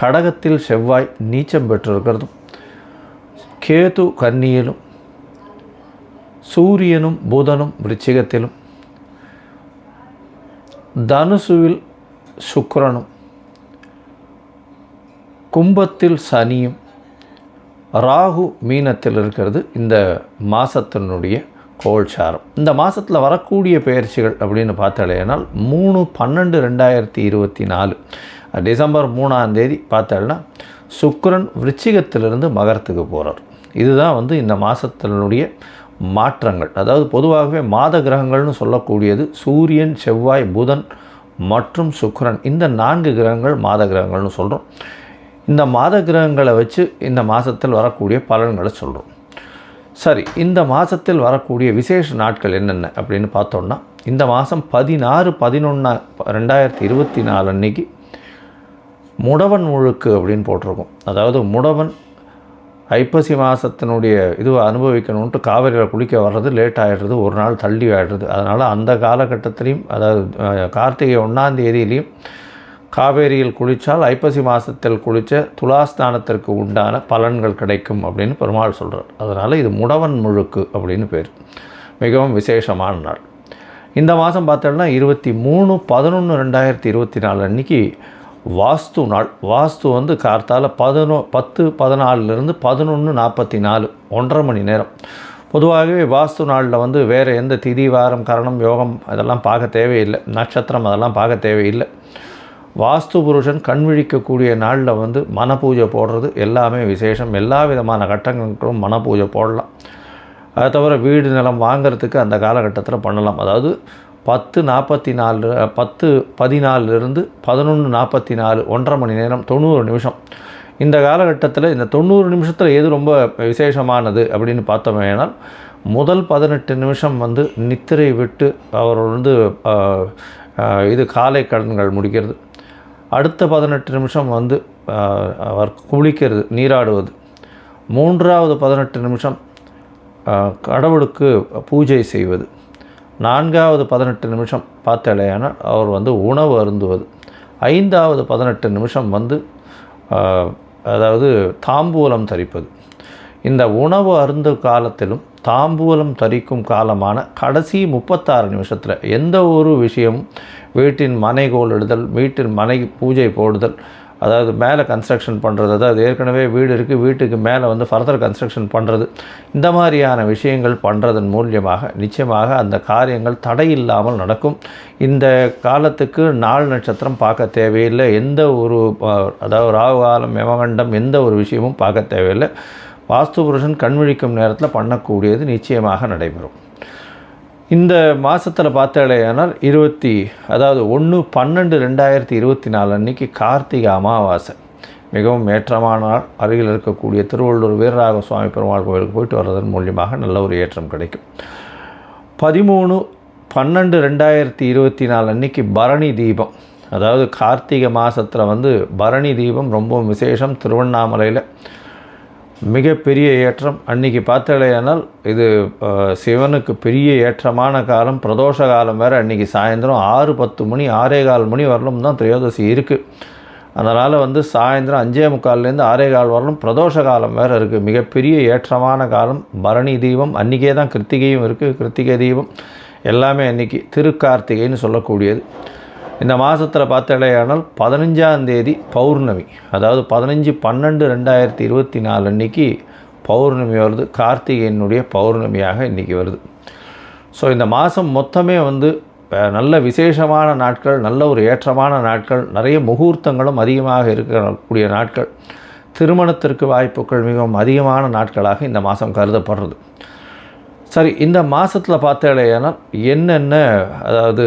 கடகத்தில் செவ்வாய் நீச்சம் பெற்றிருக்கிறதும் கேது கன்னியிலும் சூரியனும் புதனும் விருச்சிகத்திலும் தனுசுவில் சுக்கரனும் கும்பத்தில் சனியும் ராகு மீனத்தில் இருக்கிறது இந்த மாதத்தினுடைய கோல்சாரம். இந்த மாதத்தில் வரக்கூடிய பயிற்சிகள் அப்படின்னு பார்த்தாலேனால் மூணு பன்னெண்டு ரெண்டாயிரத்தி இருபத்தி நாலு. டிசம்பர் மூணாம் தேதி பார்த்தால்னா சுக்கரன் விருச்சிகத்திலிருந்து மகரத்துக்கு போகிறார் இதுதான் வந்து இந்த மாதத்தினுடைய மாற்றங்கள். அதாவது பொதுவாகவே மாத கிரகங்கள்னு சொல்லக்கூடியது சூரியன் செவ்வாய் புதன் மற்றும் சுக்கரன். இந்த நான்கு கிரகங்கள் மாத கிரகங்கள்னு சொல்கிறோம் இந்த மாத கிரகங்களை வச்சு இந்த மாதத்தில் வரக்கூடிய பலன்களை சொல்கிறோம் சரி இந்த மாதத்தில் வரக்கூடிய விசேஷ நாட்கள் என்னென்ன அப்படின்னு பார்த்தோம்னா இந்த மாதம் பதினாறு பதினொன்று ரெண்டாயிரத்தி இருபத்தி நாலு அன்னைக்கு முடவன் முழுக்கு அப்படின்னு போட்டிருக்கும். அதாவது முடவன் ஐப்பசி மாதத்தினுடைய இதுவை அனுபவிக்கணுன்ட்டு காவிரியில் குளிக்க வர்றது லேட் ஆகிடுறது ஒரு நாள் தள்ளி ஆகிடுறது அதனால் அந்த காலகட்டத்திலையும் அதாவது கார்த்திகை ஒன்றாம் தேதியிலையும் காவேரியில் குளித்தால் ஐப்பசி மாதத்தில் குளித்த துலாஸ்தானத்திற்கு உண்டான பலன்கள் கிடைக்கும் அப்படின்னு பெருமாள் சொல்கிறார் அதனால் இது முடவன் முழுக்கு அப்படின்னு பேர். மிகவும் விசேஷமான நாள். இந்த மாதம் பார்த்தோம்னா இருபத்தி மூணு பதினொன்று ரெண்டாயிரத்தி இருபத்தி நாலு அன்னைக்கு வாஸ்து நாள். வாஸ்து வந்து கார்த்தால பதினோ பத்து பதினாலுலேருந்து பதினொன்று நாற்பத்தி நாலு ஒன்றரை மணி நேரம். பொதுவாகவே வாஸ்து நாளில் வந்து வேறு எந்த திதி வாரம் கரணம் யோகம் அதெல்லாம் பார்க்க தேவையில்லை. நட்சத்திரம் அதெல்லாம் பார்க்க தேவையில்லை. வாஸ்து புருஷன் கண் விழிக்கக்கூடிய நாளில் வந்து மன பூஜை போடுறது எல்லாமே விசேஷம். எல்லா விதமான கட்டங்களுக்கும் மன பூஜை போடலாம். அதை தவிர வீடு நிலம் வாங்குறதுக்கு அந்த காலகட்டத்தில் பண்ணலாம். அதாவது பத்து நாற்பத்தி நாலு பத்து பதினாலிருந்து பதினொன்று நாற்பத்தி நாலு ஒன்றரை மணி நேரம் தொண்ணூறு நிமிஷம். இந்த காலகட்டத்தில் இந்த தொண்ணூறு நிமிஷத்தில் எது ரொம்ப விசேஷமானது அப்படின்னு பார்த்தோமேனால் முதல் பதினெட்டு நிமிஷம் வந்து நித்திரை விட்டு அவர் வந்து இது காலை கடன்கள் முடிக்கிறது. அடுத்த பதினெட்டு நிமிஷம் வந்து அவர் குளிக்கிறது நீராடுவது. மூன்றாவது பதினெட்டு நிமிஷம் கடவுளுக்கு பூஜை செய்வது. நான்காவது பதினெட்டு நிமிஷம் பார்த்தலையானால் அவர் வந்து உணவு அருந்துவது. ஐந்தாவது பதினெட்டு நிமிஷம் வந்து அதாவது தாம்பூலம் தரிப்பது. இந்த உணவு அருந்து காலத்திலும் தாம்பூலம் தரிக்கும் காலமான கடைசி முப்பத்தாறு நிமிஷத்தில் எந்த ஒரு விஷயமும் வீட்டின் மனை கோலிடுதல் வீட்டின் மனை பூஜை போடுதல் அதாவது மேலே கன்ஸ்ட்ரக்ஷன் பண்ணுறது அதாவது ஏற்கனவே வீடு இருக்குது வீட்டுக்கு மேலே வந்து ஃபர்தர் கன்ஸ்ட்ரக்ஷன் பண்ணுறது இந்த மாதிரியான விஷயங்கள் பண்ணுறதன் மூலியமாக நிச்சயமாக அந்த காரியங்கள் தடை இல்லாமல் நடக்கும். இந்த காலத்துக்கு நாள் நட்சத்திரம் பார்க்க தேவையில்லை. எந்த ஒரு அதாவது ராகு காலம் யமகண்டம் எந்த ஒரு விஷயமும் பார்க்க தேவையில்லை. வாஸ்து புருஷன் கண் விழிக்கும் நேரத்தில் பண்ணக்கூடியது நிச்சயமாக நடைபெறும். இந்த மாதத்தில் பார்த்தாலேயானால் இருபத்தி அதாவது ஒன்று பன்னெண்டு ரெண்டாயிரத்தி இருபத்தி நாலு அன்னைக்கு கார்த்திகை அமாவாசை. மிகவும் ஏற்றமான நாள். அருகில் இருக்கக்கூடிய திருவள்ளூர் வீரராக சுவாமி பெருமாள் கோவிலுக்கு போயிட்டு வர்றதன் மூலியமாக நல்ல ஒரு ஏற்றம் கிடைக்கும். பதிமூணு பன்னெண்டு ரெண்டாயிரத்தி இருபத்தி நாலு அன்னைக்கு பரணி தீபம். அதாவது கார்த்திகை மாதத்தில் வந்து பரணி தீபம் ரொம்ப விசேஷம். திருவண்ணாமலையில் மிகப்பெரிய ஏற்றம் அன்றைக்கி பார்த்தலையானால் இது சிவனுக்கு பெரிய ஏற்றமான காலம் பிரதோஷ காலம் வேறு. அன்றைக்கி சாயந்தரம் ஆறு பத்து மணி ஆறே கால் மணி வரலும் தான் திரையோதசி இருக்குது அதனால் வந்து சாயந்தரம் அஞ்சே முக்கால்லேருந்து ஆறே கால் வரலும் பிரதோஷ காலம் வேறு இருக்குது மிகப்பெரிய ஏற்றமான காலம். பரணி தீபம் அன்றைக்கே தான் கிருத்திகையும் இருக்குது கிருத்திகை தீபம் எல்லாமே அன்றைக்கி திருக்கார்த்திகைன்னு சொல்லக்கூடியது. இந்த மாதத்தில் பார்த்தாலேயானால் பதினஞ்சாம் தேதி பௌர்ணமி. அதாவது பதினஞ்சு பன்னெண்டு ரெண்டாயிரத்தி இருபத்தி நாலு அன்னைக்கு பௌர்ணமி வருது. கார்த்திகையனுடைய பௌர்ணமியாக இன்றைக்கி வருது. ஸோ இந்த மாதம் மொத்தமே வந்து நல்ல விசேஷமான நாட்கள் நல்ல ஒரு ஏற்றமான நாட்கள் நிறைய முகூர்த்தங்களும் அதிகமாக இருக்கக்கூடிய நாட்கள். திருமணத்திற்கு வாய்ப்புகள் மிகவும் அதிகமான நாட்களாக இந்த மாதம் கருதப்படுறது. சரி இந்த மாதத்தில் பார்த்தாலேயானால் என்னென்ன அதாவது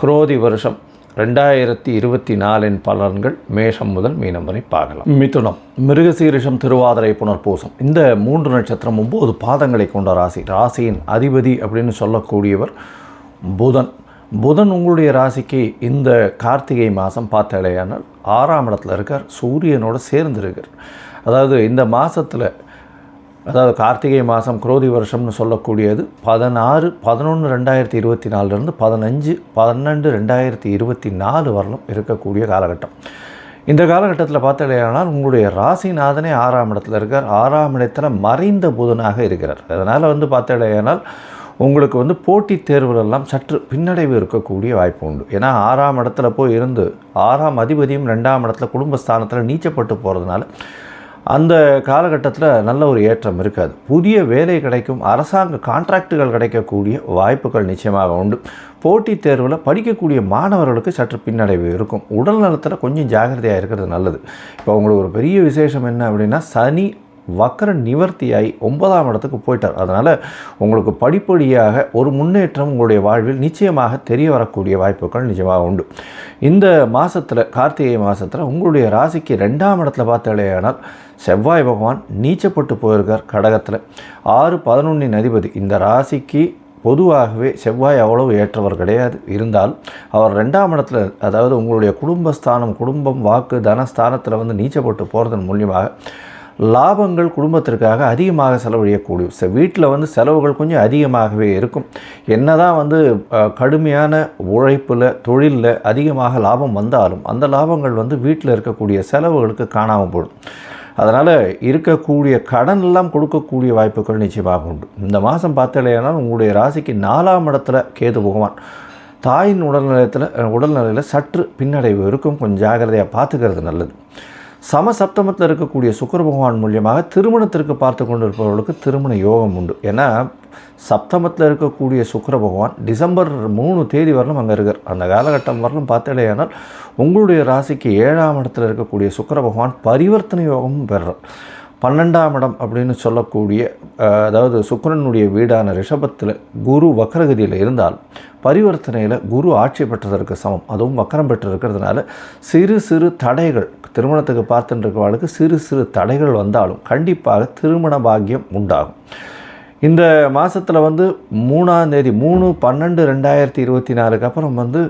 குரோதி வருஷம் ரெண்டாயிரத்தி இருபத்தி நாலின் பலன்கள் மேஷம் முதல் மீனம் வரை பார்க்கலாம். மிதுனம் மிருகசீரிஷம் திருவாதிரை புனர்பூசம். இந்த மூன்று நட்சத்திரம் ஒம்பது பாதங்களை கொண்ட ராசி. ராசியின் அதிபதி அப்படின்னு சொல்லக்கூடியவர் புதன். புதன் உங்களுடைய ராசிக்கு இந்த கார்த்திகை மாதம் பார்த்தாலேயானால் ஆறாம் இடத்துல இருக்கார். சூரியனோட சேர்ந்து இருக்கார் அதாவது இந்த மாதத்தில் அதாவது கார்த்திகை மாதம் குரோதி வருஷம்னு சொல்லக்கூடியது பதினாறு பதினொன்று ரெண்டாயிரத்தி இருபத்தி நாலுலேருந்து பதினஞ்சு பன்னெண்டு ரெண்டாயிரத்தி இருபத்தி நாலு வரலும் இருக்கக்கூடிய காலகட்டம். இந்த காலகட்டத்தில் பார்த்தாலேயானால் உங்களுடைய ராசிநாதனே ஆறாம் இடத்துல இருக்கார். ஆறாம் இடத்துல மறைந்த புதனாக இருக்கிறார். அதனால் வந்து பார்த்தாலேயானால் உங்களுக்கு வந்து போட்டித் தேர்வுகளெல்லாம் சற்று பின்னடைவு இருக்கக்கூடிய வாய்ப்பு உண்டு. ஏன்னா ஆறாம் இடத்துல போய் இருந்து ஆறாம் அதிபதியும் ரெண்டாம் இடத்துல குடும்பஸ்தானத்தில் நீச்சப்பட்டு போகிறதுனால அந்த காலகட்டத்தில் நல்ல ஒரு ஏற்றம் இருக்காது புதிய வேலை கிடைக்கும் அரசாங்க கான்ட்ராக்டுகள் கிடைக்கக்கூடிய வாய்ப்புகள் நிச்சயமாக உண்டு. போட்டித் தேர்வில் படிக்கக்கூடிய மாணவர்களுக்கு சற்று பின்னடைவு இருக்கும். உடல் நலத்தில் கொஞ்சம் ஜாகிரதையாக இருக்கிறது நல்லது. இப்போ உங்களுக்கு ஒரு பெரிய விசேஷம் என்ன அப்படின்னா சனி வக்கர நிவர்த்தியாகி ஒன்பதாம் இடத்துக்கு போயிட்டார். அதனால் உங்களுக்கு படிப்படியாக ஒரு முன்னேற்றம் உங்களுடைய வாழ்வில் நிச்சயமாக தெரிய வரக்கூடிய வாய்ப்புகள் நிஜமாக உண்டு. இந்த மாதத்தில் கார்த்திகை மாதத்தில் உங்களுடைய ராசிக்கு ரெண்டாம் இடத்துல பார்த்தாலேயானால் செவ்வாய் பகவான் நீச்சப்பட்டு போயிருக்கார் கடகத்தில். ஆறு பதினொன்றின் அதிபதி. இந்த ராசிக்கு பொதுவாகவே செவ்வாய் அவ்வளவு ஏற்றவர் கிடையாது. இருந்தால் அவர் ரெண்டாம் இடத்துல அதாவது உங்களுடைய குடும்பஸ்தானம் குடும்பம் வாக்கு தனஸ்தானத்தில் வந்து நீச்சப்பட்டு போகிறதன் மூலியமாக லாபங்கள் குடும்பத்திற்காக அதிகமாக செலவழியக்கூடிய ச வீட்டில் வந்து செலவுகள் கொஞ்சம் அதிகமாகவே இருக்கும். என்னதான் வந்து கடுமையான உழைப்பில் தொழிலில் அதிகமாக லாபம் வந்தாலும் அந்த லாபங்கள் வந்து வீட்டில் இருக்கக்கூடிய செலவுகளுக்கு காணாமல் போடும் அதனால் இருக்கக்கூடிய கடன் எல்லாம் கொடுக்கக்கூடிய வாய்ப்புகள் நிச்சயமாக உண்டு. இந்த மாதம் பார்த்தலையானால் உங்களுடைய ராசிக்கு நாலாம் இடத்துல கேது பகவான். தாயின் உடல்நிலையத்தில் உடல்நிலையில் சற்று பின்னடைவு இருக்கும். கொஞ்சம் ஜாகிரதையாக பார்த்துக்கிறது நல்லது. சமசப்தமத்தில் இருக்கக்கூடிய சுக்கர பகவான் மூலியமாக திருமணத்திற்கு பார்த்து கொண்டு இருப்பவர்களுக்கு திருமண யோகம் உண்டு. ஏன்னா சப்தமத்தில் இருக்கக்கூடிய சுக்கர பகவான் டிசம்பர் மூணு தேதி வரலும் அங்கே இருக்கார். அந்த காலகட்டம் வரலும் பார்த்தாலேயானால் உங்களுடைய ராசிக்கு ஏழாம் இடத்துல இருக்கக்கூடிய சுக்கர பகவான் பரிவர்த்தனை யோகமும் பெறுறார் பன்னெண்டாம் இடம் அப்படின்னு சொல்லக்கூடிய அதாவது சுக்கரனுடைய வீடான ரிஷபத்தில் குரு வக்கரகதியில் இருந்தால் பரிவர்த்தனையில் குரு ஆட்சி பெற்றதற்கு சமம். அதுவும் வக்கரம் பெற்று இருக்கிறதுனால சிறு சிறு தடைகள் திருமணத்துக்கு பார்த்துட்டு சிறு சிறு தடைகள் வந்தாலும் கண்டிப்பாக திருமண பாக்கியம் உண்டாகும். இந்த மாதத்தில் வந்து மூணாம் தேதி மூணு பன்னெண்டு ரெண்டாயிரத்தி இருபத்தி நாலுக்கு அப்புறம் வந்து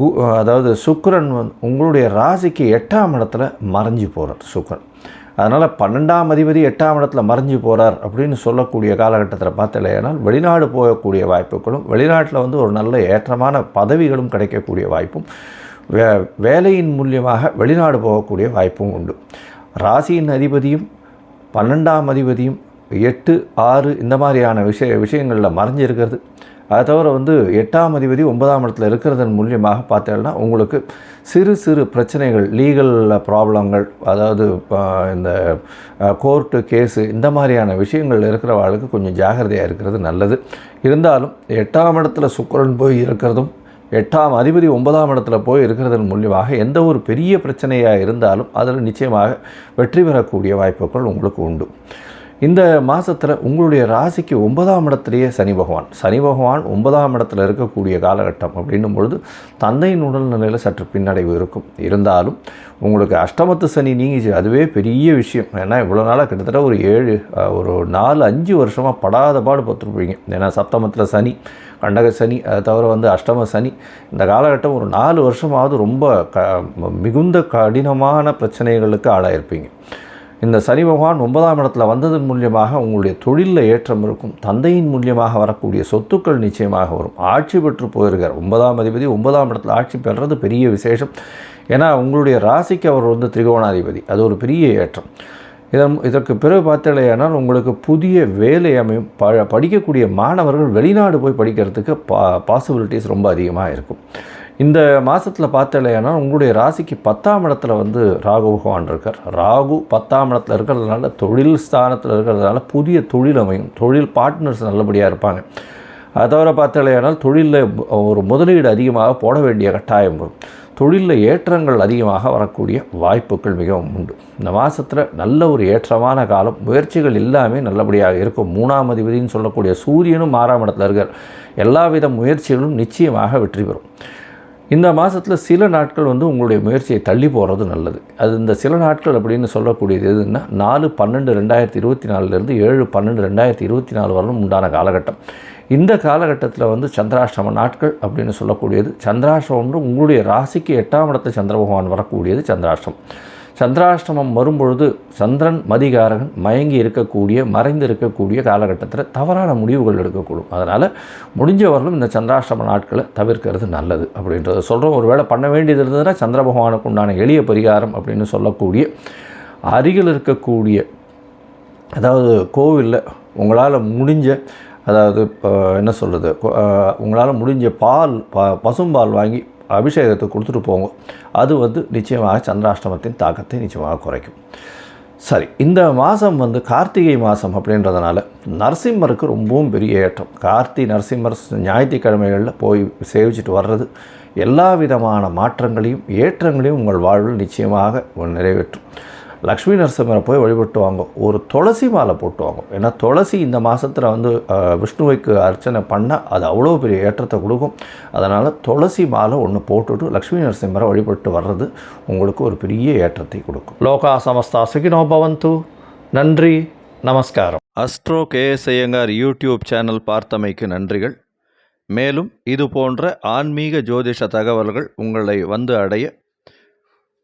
கு அதாவது சுக்கரன் வந்து உங்களுடைய ராசிக்கு எட்டாம் இடத்துல மறைஞ்சு போகிறார் சுக்கரன். அதனால் பன்னெண்டாம் அதிபதி எட்டாம் இடத்துல மறைஞ்சு போகிறார் அப்படின்னு சொல்லக்கூடிய காலகட்டத்தில் பார்த்தலையானால் வெளிநாடு போகக்கூடிய வாய்ப்புகளும் வெளிநாட்டில் வந்து ஒரு நல்ல ஏற்றமான பதவிகளும் கிடைக்கக்கூடிய வாய்ப்பும் வே வேலையின் மூலியமாக வெளிநாடு போகக்கூடிய வாய்ப்பும் உண்டு. ராசியின் அதிபதியும் பன்னெண்டாம் அதிபதியும் எட்டு ஆறு இந்த மாதிரியான விஷய விஷயங்களில் மறைஞ்சிருக்கிறது. அதை தவிர வந்து எட்டாம் அதிபதி ஒன்பதாம் இடத்துல இருக்கிறதன் மூலியமாக பார்த்தேன்னா உங்களுக்கு சிறு சிறு பிரச்சனைகள் லீகல் ப்ராப்ளங்கள் அதாவது இந்த கோர்ட்டு கேஸு இந்த மாதிரியான விஷயங்கள் இருக்கிறவர்களுக்கு கொஞ்சம் ஜாகிரதையாக இருக்கிறது நல்லது. இருந்தாலும் எட்டாம் இடத்துல சுக்கரன் போய் இருக்கிறதும் எட்டாம் அதிபதி ஒன்பதாம் இடத்துல போய் இருக்கிறதன் மூலியமாக எந்த ஒரு பெரிய பிரச்சனையாக இருந்தாலும் அதில் நிச்சயமாக வெற்றி பெறக்கூடிய வாய்ப்புகள் உங்களுக்கு உண்டு. இந்த மாதத்தில் உங்களுடைய ராசிக்கு ஒன்பதாம் இடத்துலையே சனி பகவான். சனி பகவான் ஒன்பதாம் இடத்துல இருக்கக்கூடிய காலகட்டம் அப்படின்னும் பொழுது தந்தையின் உடல்நிலையில் சற்று பின்னடைவு இருக்கும். இருந்தாலும் உங்களுக்கு அஷ்டமத்து சனி நீங்கிச்சு. அதுவே பெரிய விஷயம். ஏன்னா இவ்வளோ நாளாக கிட்டத்தட்ட ஒரு ஏழு ஒரு நாலு அஞ்சு வருஷமாக படாத பாடு பார்த்துருப்பீங்க ஏன்னா சப்தமத்தில் சனி கண்டக சனி அதை தவிர வந்து அஷ்டம சனி இந்த காலகட்டம் ஒரு நாலு வருஷமாவது ரொம்ப க மிகுந்த கடினமான பிரச்சனைகளுக்கு ஆளாயிருப்பீங்க. இந்த சனி பகவான் ஒன்பதாம் இடத்துல வந்ததன் மூலியமாக உங்களுடைய தொழிலில் ஏற்றம் இருக்கும். தந்தையின் மூலியமாக வரக்கூடிய சொத்துக்கள் நிச்சயமாக வரும். ஆட்சி பெற்று போயிருக்கார். ஒன்பதாம் அதிபதி ஒன்பதாம் இடத்துல ஆட்சி பெறுறது பெரிய விசேஷம். ஏன்னா உங்களுடைய ராசிக்கு அவர் வந்து திரிகோணாதிபதி. அது ஒரு பெரிய ஏற்றம். இதன் இதற்கு பிறகு பார்த்தீங்கன்னா உங்களுக்கு புதிய வேலை அமையும். ப படிக்கக்கூடிய மாணவர்கள் வெளிநாடு போய் படிக்கிறதுக்கு பா பாசிபிலிட்டிஸ் ரொம்ப அதிகமாக இருக்கும். இந்த மாதத்தில் பார்த்தலையானா உங்களுடைய ராசிக்கு பத்தாம் இடத்துல வந்து ராகு பகவான் இருக்கார். ராகு பத்தாம் இடத்துல இருக்கிறதுனால தொழில் ஸ்தானத்தில் இருக்கிறதுனால புதிய தொழில் அமையும். தொழில் பார்ட்னர்ஸ் நல்லபடியாக இருப்பாங்க. அதை தவிர பார்த்தலையானால் தொழிலில் ஒரு முதலீடு அதிகமாக போட வேண்டிய கட்டாயம் வரும். தொழிலில் ஏற்றங்கள் அதிகமாக வரக்கூடிய வாய்ப்புகள் மிகவும் உண்டு. இந்த மாதத்தில் நல்ல ஒரு ஏற்றமான காலம். முயற்சிகள் எல்லாமே நல்லபடியாக இருக்கும். மூணாம் அதிபதினு சொல்லக்கூடிய சூரியனும் ஆறாம் இடத்துல இருக்கார். எல்லா வித முயற்சிகளும் நிச்சயமாக வெற்றி பெறும். இந்த மாதத்தில் சில நாட்கள் வந்து உங்களுடைய முயற்சியை தள்ளி போகிறது நல்லது. அது இந்த சில நாட்கள் அப்படின்னு சொல்லக்கூடியது எதுன்னா நாலு பன்னெண்டு ரெண்டாயிரத்தி இருபத்தி நாலுலேருந்து ஏழு பன்னெண்டு ரெண்டாயிரத்தி இருபத்தி நாலு வரலும் உண்டான காலகட்டம். இந்த காலகட்டத்தில் வந்து சந்திராஷ்டம நாட்கள் அப்படின்னு சொல்லக்கூடியது. சந்திராஷ்டமம்னு உங்களுடைய ராசிக்கு எட்டாம் இடத்து சந்திர பகவான் வரக்கூடியது சந்திராஷ்டமம். சந்திராஷ்டமம் வரும்பொழுது சந்திரன் மதிகாரகன் மயங்கி இருக்கக்கூடிய மறைந்து இருக்கக்கூடிய காலகட்டத்தில் தவறான முடிவுகள் எடுக்கக்கூடும். அதனால் முடிஞ்சவர்களும் இந்த சந்திராஷ்டம நாட்களை தவிர்க்கிறது நல்லது அப்படின்றத சொல்கிறோம் ஒரு வேளை பண்ண வேண்டியது இருந்ததுன்னா சந்திர பகவானுக்கு உண்டான எளிய பரிகாரம் அப்படின்னு சொல்லக்கூடிய அருகில் இருக்கக்கூடிய அதாவது கோவிலில் உங்களால் முடிஞ்ச அதாவது இப்போ என்ன சொல்கிறது உங்களால் முடிஞ்ச பால் ப பசும்பால் வாங்கி அபிஷேகத்தை கொடுத்துட்டு போங்க. அது வந்து நிச்சயமாக சந்திராஷ்டமத்தின் தாக்கத்தை நிச்சயமாக குறைக்கும். சரி இந்த மாதம் வந்து கார்த்திகை மாதம் அப்படின்றதுனால நரசிம்மருக்கு ரொம்பவும் பெரிய ஏற்றம். கார்த்தி நரசிம்மர் ஞாயிற்றுக்கிழமைகளில் போய் சேவிச்சுட்டு வர்றது எல்லா விதமான மாற்றங்களையும் ஏற்றங்களையும் உங்கள் வாழ்வில் நிச்சயமாக நிறைவேற்றும். லக்ஷ்மி நரசிம்மரை போய் வழிபட்டு வாங்க. ஒரு துளசி மாலை போட்டு வாங்க. ஏன்னா துளசி இந்த மாதத்தில் வந்து விஷ்ணுவைக்கு அர்ச்சனை பண்ணால் அது அவ்வளோ பெரிய ஏற்றத்தை கொடுக்கும். அதனால் துளசி மாலை ஒன்று போட்டுவிட்டு லக்ஷ்மி நரசிம்மரை வழிபட்டு வர்றது உங்களுக்கு ஒரு பெரிய ஏற்றத்தை கொடுக்கும். லோகா சமஸ்தா சுகினோ பவந்து. நன்றி. நமஸ்காரம். அஸ்ட்ரோ கேஎஸ்ஐயங்கார் யூடியூப் சேனல் பார்த்தமைக்கு நன்றிகள். மேலும் இது போன்ற ஆன்மீக ஜோதிஷ தகவல்கள் உங்களை வந்து அடைய